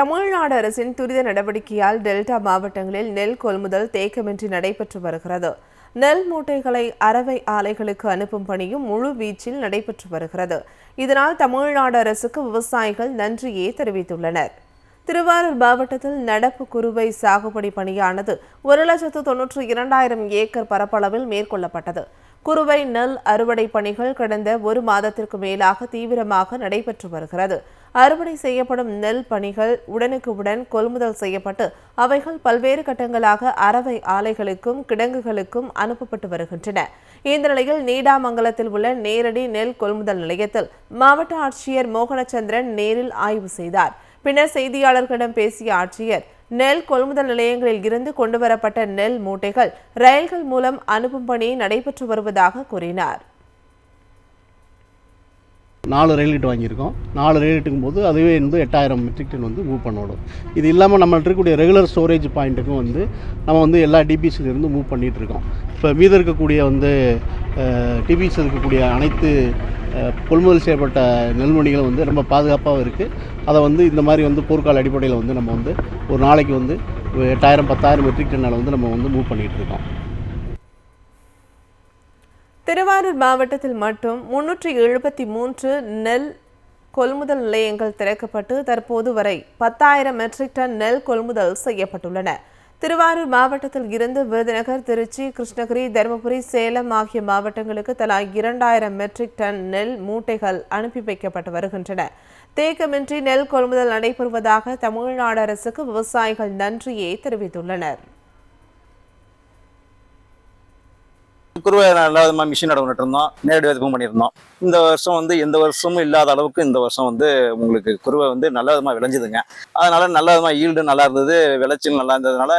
தமிழ்நாடு அரசின் துரித நடவடிக்கையால் டெல்டா மாவட்டங்களில் நெல் கொள்முதல் தேக்கமின்றி நடைபெற்று வருகிறது. நெல் மூட்டைகளை அரவை ஆலைகளுக்கு அனுப்பும் பணியும் முழு வீச்சில் நடைபெற்று வருகிறது. இதனால் தமிழ்நாடு அரசுக்கு விவசாயிகள் நன்றியே தெரிவித்துள்ளனர். திருவாரூர் மாவட்டத்தில் நடப்பு குறுவை சாகுபடி பணியானது ஒரு லட்சத்து தொன்னூற்று இரண்டாயிரம் ஏக்கர் பரப்பளவில் மேற்கொள்ளப்பட்டது. குறுவை நெல் அறுவடை பணிகள் கடந்த ஒரு மாதத்திற்கு மேலாக தீவிரமாக நடைபெற்று வருகிறது. அறுவடை செய்யப்படும் நெல் பணிகள் உடனுக்கு உடன் கொள்முதல் செய்யப்பட்டு அவைகள் பல்வேறு கட்டங்களாக அறவை ஆலைகளுக்கும் கிடங்குகளுக்கும் அனுப்பப்பட்டு வருகின்றன. இந்த நிலையில் நீடாமங்கலத்தில் உள்ள நேரடி நெல் கொள்முதல் நிலையத்தில் மாவட்ட ஆட்சியர் மோகனச்சந்திரன் நேரில் ஆய்வு செய்தார். பின்னர் செய்தியாளர்களிடம் பேசிய ஆட்சியர் நெல் கொள்முதல் நிலையங்களில் இருந்து கொண்டுவரப்பட்ட நெல் மூட்டைகள் ரயில்கள் மூலம் அனுப்பும் பணி நடைபெற்று வருவதாக கூறினார். நாலு ரயில் கிட்ட வாங்கியிருக்கோம். நாலு ரயில் கிட்டுக்கும் போது அதுவே வந்து எட்டாயிரம் மெட்ரிக் டன் வந்து மூவ் பண்ணணும் இது இல்லாமல் நம்மள்ட்ட இருக்கக்கூடிய ரெகுலர் ஸ்டோரேஜ் பாயிண்ட்டுக்கும் வந்து நம்ம வந்து எல்லா டிபிஸ்ல இருந்து மூவ் பண்ணிகிட்டு இருக்கோம். இப்போ மீதம் இருக்கக்கூடிய வந்து டிபிஎஸ் இருக்கக்கூடிய அனைத்து கொள்முதல் செய்யப்பட்ட நெல்மணிகளும் வந்து ரொம்ப பாதுகாப்பாகவும் இருக்குது அதை வந்து இந்த மாதிரி வந்து போர்க்கால அடிப்படையில் வந்து நம்ம வந்து ஒரு நாளைக்கு வந்து எட்டாயிரம் பத்தாயிரம் மெட்ரிக் டன்னால் வந்து நம்ம வந்து மூவ் பண்ணிகிட்டு இருக்கோம். திருவாரூர் மாவட்டத்தில் மட்டும் முன்னூற்றி எழுபத்தி மூன்று நெல் கொள்முதல் நிலையங்கள் திறக்கப்பட்டு தற்போது வரை பத்தாயிரம் மெட்ரிக் டன் நெல் கொள்முதல் செய்யப்பட்டுள்ளன. திருவாரூர் மாவட்டத்தில் இருந்து விருதுநகர் திருச்சி கிருஷ்ணகிரி தருமபுரி சேலம் ஆகிய மாவட்டங்களுக்கு தலா இரண்டாயிரம் மெட்ரிக் டன் நெல் மூட்டைகள் அனுப்பி வைக்கப்பட்டு வருகின்றன. தேக்கமின்றி நெல் கொள்முதல் நடைபெறுவதாக தமிழ்நாடு அரசுக்கு விவசாயிகள் நன்றியை தெரிவித்துள்ளனர். குருவை நல்ல விதமாக மிஷின் நடவு இருந்தோம். நேரடி விதப்பும் பண்ணியிருந்தோம். இந்த வருஷம் வந்து எந்த வருஷமும் இல்லாத அளவுக்கு இந்த வருஷம் வந்து உங்களுக்கு குருவை வந்து நல்ல விதமாக விளைஞ்சுதுங்க. அதனால நல்ல விதமாக ஈல்டு நல்லா இருந்தது விளைச்சல் நல்லா இருந்ததுனால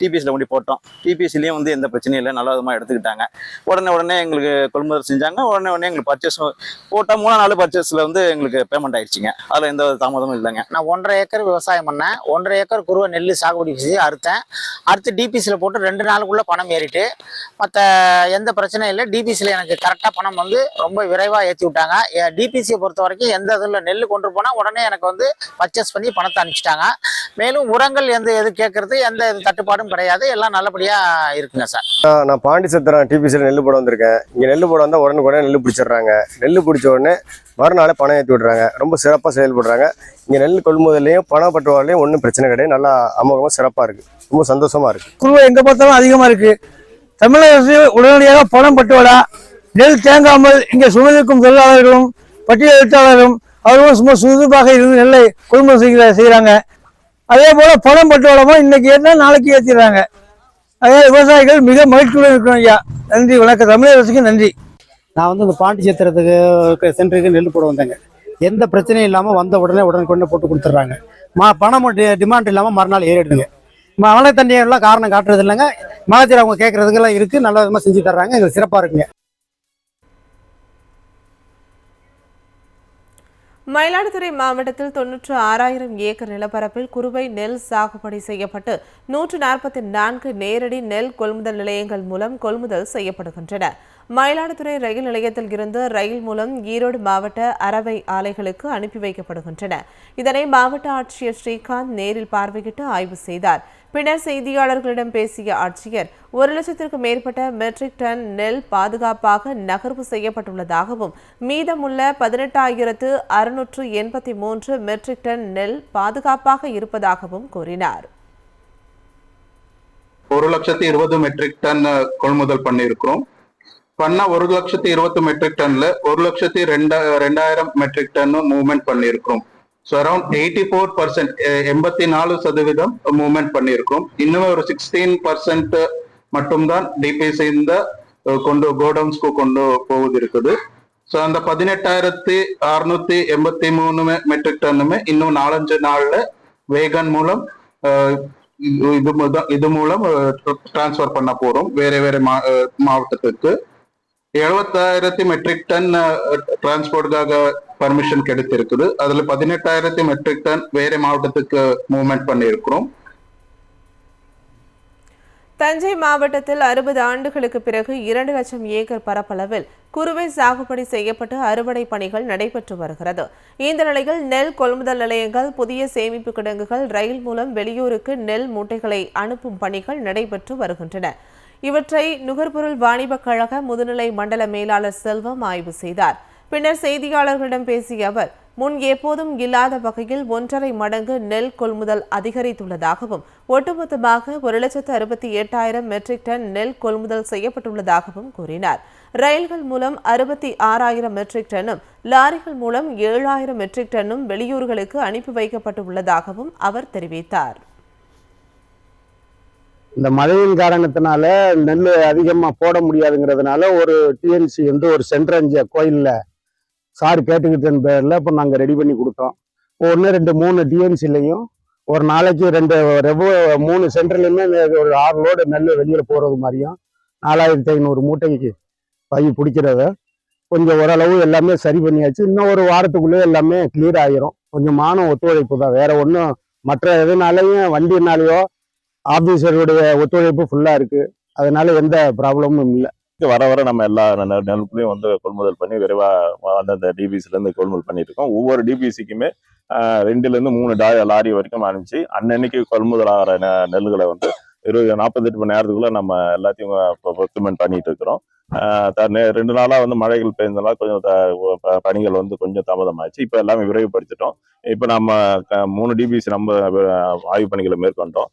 டிபிஎஸ்சில் கொண்டு போட்டோம். டிபிஎஸ்லேயும் வந்து எந்த பிரச்சனையும் இல்லை நல்ல விதமாக எடுத்துக்கிட்டாங்க. உடனே உடனே எங்களுக்கு கொள்முதல் செஞ்சாங்க. உடனே உடனே எங்களுக்கு பர்ச்சேஸ் போட்டால் மூணு நாள் பர்ச்சேஸில் வந்து எங்களுக்கு பேமெண்ட் ஆயிடுச்சுங்க. அதில் எந்த தாமதமும் இல்லைங்க. நான் ஒன்றரை ஏக்கர் விவசாயம் பண்ணேன். ஒன்றரை ஏக்கர் குருவை நெல் சாகுபடி செஞ்சு அறுத்தேன். அறுத்து டிபிசியில் போட்டு ரெண்டு நாளுக்குள்ளே பணம் ஏறிட்டு மற்ற எந்த பிரச்சனையும் இல்லை. டிபிசியில் எனக்கு கரெக்டாக பணம் வந்து ரொம்ப விரைவாக ஏற்றி விட்டாங்க. டிபிசியை பொறுத்த வரைக்கும் எந்த இதில் நெல் கொண்டு போனால் உடனே எனக்கு வந்து பர்ச்சேஸ் பண்ணி பணத்தை அனுப்பிச்சிட்டாங்க. மேலும் உரங்கள் எந்த எது கேட்கறது எந்த இது தட்டுப்பாடும் கிடையாது. எல்லாம் நல்லபடியாக இருக்குங்க சார். நான் பாண்டி சத்திரம் டிபிசியில் நெல் போட வந்திருக்கேன். இங்கே நெல் போட வந்தால் உடனுக்குடனே நெல் பிடிச்சிடுறாங்க. நெல் பிடிச்ச உடனே மறுநாளே பணம் ஏற்றி விட்றாங்க. ரொம்ப சிறப்பாக செயல்படுறாங்க. இங்கே நெல் கொள்முதல்லையும் பணப்பட்டுவாரிலையும் ஒன்றும் பிரச்சனை கிடையாது. நல்லா அமோகமாக சிறப்பாக இருக்குது ரொம்ப சந்தோஷமாக இருக்குது குருவை எங்க பார்த்தாலும் அதிகமா இருக்கு. தமிழக அரசு உடனடியாக பணம் பட்டுவாடா நெல் தேங்காமல் இங்கே சுமந்திருக்கும் தொழிலாளர்களும் பட்டியல் எழுத்தாளர்களும் அவர்களும் சும்மா சுறுசுறுப்பாக இருந்து நெல்லை கொள்முதல் செய்கிற செய்கிறாங்க. அதே போல பணம் பட்டுவிடமும் இன்னைக்கு ஏற்றினா நாளைக்கு ஏற்றிடுறாங்க அதே விவசாயிகள் மிக மகிழ்ச்சியுடன் இருக்கணும் ஐயா. நன்றி வணக்கம். தமிழக அரசுக்கு நன்றி. நான் வந்து இந்த பாண்டி சேத்திரத்துக்கு சென்டருக்கு நெல் போட வந்தேங்க. எந்த பிரச்சனையும் இல்லாமல் வந்த உடனே உடனுக்குடனே போட்டு கொடுத்துட்றாங்க. மா பணம் டிமாண்ட் இல்லாமல் மறுநாள் ஏறிடுதுங்க. மழை தண்ணியெல்லாம் காரணம் காட்டுறது இல்லைங்க மாதிரி அவங்க கேட்கறதுக்கெல்லாம் இருக்குது நல்ல விதமாக செஞ்சு தர்றாங்க. எங்களுக்கு சிறப்பாக இருக்குங்க. மயிலாடுதுறை மாவட்டத்தில் தொன்னூற்று ஆறாயிரம் ஏக்கர் நிலப்பரப்பில் குறுவை நெல் சாகுபடி செய்யப்பட்டு நூற்று நாற்பத்தி நான்கு நேரடி நெல் கொள்முதல் நிலையங்கள் மூலம் கொள்முதல் செய்யப்படுகின்றன. மயிலாடுதுறை ரயில் நிலையத்தில் இருந்து ரயில் மூலம் ஈரோடு மாவட்ட அரவை ஆலைகளுக்கு அனுப்பி வைக்கப்படுகின்றன. இதனை மாவட்ட ஆட்சியர் ஸ்ரீகாந்த் நேரில் பார்வையிட்டு ஆய்வு செய்தார். பின்னர் செய்தியாளர்களிடம் பேசிய ஆட்சியர் ஒரு லட்சத்திற்கு மேற்பட்ட மெட்ரிக் டன் நெல் பாதுகாப்பாக நகர்வு செய்யப்பட்டுள்ளதாகவும் மீதமுள்ள பதினெட்டாயிரத்து அறுநூற்று எண்பத்தி மூன்று மெட்ரிக் டன் நெல் பாதுகாப்பாக இருப்பதாகவும் கூறினார். ஒரு லட்சத்தி இருபது மெட்ரிக் டன் கொள்முதல் பண்ணியிருக்கிறோம். பண்ண ஒரு லட்சத்தி இருபத்தி மெட்ரிக் டன்ல ஒரு லட்சத்தி ரெண்டா ரெண்டாயிரம் மெட்ரிக் டன் மூவ்மெண்ட் பண்ணியிருக்கிறோம். So around eighty four percent எண்பத்தி நாலு சதவீதம் மூவ்மெண்ட் பண்ணியிருக்கிறோம். இன்னுமே ஒரு சிக்ஸ்டீன் பர்சன்ட் மட்டும்தான் டிபிசி இந்த கொண்டு கோடவுன்ஸ்க்கு கொண்டு போகுது இருக்குது ஸோ அந்த பதினெட்டாயிரத்தி அறுநூத்தி எண்பத்தி மூணு மெட்ரிக் டன்னுமே இன்னும் நாலஞ்சு நாள்ல வேகன் மூலம் இது இது இது மூலம் டிரான்ஸ்ஃபர் பண்ண போறோம். வேற வேற மா- மாவட்டத்துக்கு. எழுபத்தாயிரத்தி மெட்ரிக் டன் டிரான்ஸ்போர்ட்டுக்காக பர்மிஷன் கிடைத்திருக்குது. அதுல பதினெட்டாயிரத்தி மெட்ரிக் டன் வேற மாவட்டத்துக்கு மூவ்மெண்ட் பண்ணியிருக்கிறோம். தஞ்சை மாவட்டத்தில் அறுபது ஆண்டுகளுக்கு பிறகு இரண்டு லட்சம் ஏக்கர் பரப்பளவில் குறுவை சாகுபடி செய்யப்பட்டு அறுவடை பணிகள் நடைபெற்று வருகிறது. இந்த நிலையில் நெல் கொள்முதல் நிலையங்கள் புதிய சேமிப்பு கிடங்குகள் ரயில் மூலம் வெளியூருக்கு நெல் மூட்டைகளை அனுப்பும் பணிகள் நடைபெற்று வருகின்றன. இவற்றை நுகர்பொருள் வாணிபக் கழக முதுநிலை மண்டல மேலாளர் செல்வம் ஆய்வு செய்தார். பின்னர் செய்தியாளர்களிடம் பேசிய அவர் முன் எப்போதும் இல்லாத வகையில் ஒன்றரை மடங்கு நெல் கொள்முதல் அதிகரித்துள்ளதாகவும் ஒட்டுமொத்தமாக ஒரு லட்சத்து அறுபத்தி எட்டாயிரம் மெட்ரிக் டன் நெல் கொள்முதல் செய்யப்பட்டுள்ளதாகவும் கூறினார். ரயில்கள் மூலம் அறுபத்தி ஆறாயிரம் மெட்ரிக் டன்னும் லாரிகள் மூலம் ஏழாயிரம் மெட்ரிக் டன்னும் வெளியூர்களுக்கு அனுப்பி வைக்கப்பட்டுள்ளதாகவும் அவர் தெரிவித்தார். இந்த மழையின் காரணத்தினால நெல் அதிகமாக போட முடியாதுங்கிறதுனால ஒரு டிஎன்சி வந்து ஒரு சென்ட்ரஞ்ச கோயிலில் சார் கேட்டுக்கிட்டேன் பேரில் இப்போ நாங்கள் ரெடி பண்ணி கொடுத்தோம். ஒன்று ரெண்டு மூணு டிஎன்சிலையும் ஒரு நாளைக்கு ரெண்டு ரெவ மூணு சென்டர்லையுமே ஒரு ஆறு லோடு நெல் வெளியில் போகிறது மாதிரியும் நாலாயிரத்தி ஐநூறு மூட்டைக்கு பை பிடிக்கிறத கொஞ்சம் ஓரளவு எல்லாமே சரி பண்ணியாச்சு. இன்னும் ஒரு வாரத்துக்குள்ளே எல்லாமே கிளியர் ஆகிரும் கொஞ்சம் மானம் ஒத்துழைப்பு தான். வேற ஒன்றும் மற்ற எதுனாலையும் வண்டினாலேயோ ஆஃபீஸருடைய ஒத்துழைப்பு ஃபுல்லாக இருக்குது அதனால எந்த ப்ராப்ளமும் இல்லை. வர வர நம்ம எல்லா நெ- நெருப்புலையும் வந்து கொள்முதல் பண்ணி விரைவாக அந்தந்த டிபிசிலேருந்து கொள்முதல் பண்ணிட்டு இருக்கோம் ஒவ்வொரு டிபிசிக்குமே ரெண்டுலேருந்து மூணு டா லாரி வரைக்கும் அனுப்பிச்சு அன்னன்னைக்கு கொள்முதல் ஆகிற நெ- நெல்லுகளை வந்து இருபது நாற்பத்தெட்டு மணி நேரத்துக்குள்ள நம்ம எல்லாத்தையும் ப்ரொக்யூமெண்ட் பண்ணிட்டு இருக்கிறோம் த- ரெண்டு நாளாக வந்து மழைகள் பெய்ஞ்சதுனால கொஞ்சம் த- ப- பணிகள் வந்து கொஞ்சம் தாமதமாச்சு இப்போ எல்லாமே விரைவுபடுத்திட்டோம். இப்போ நம்ம க- மூணு டிபிசி நம்ம ஆய்வு பணிகளை மேற்கொண்டோம்.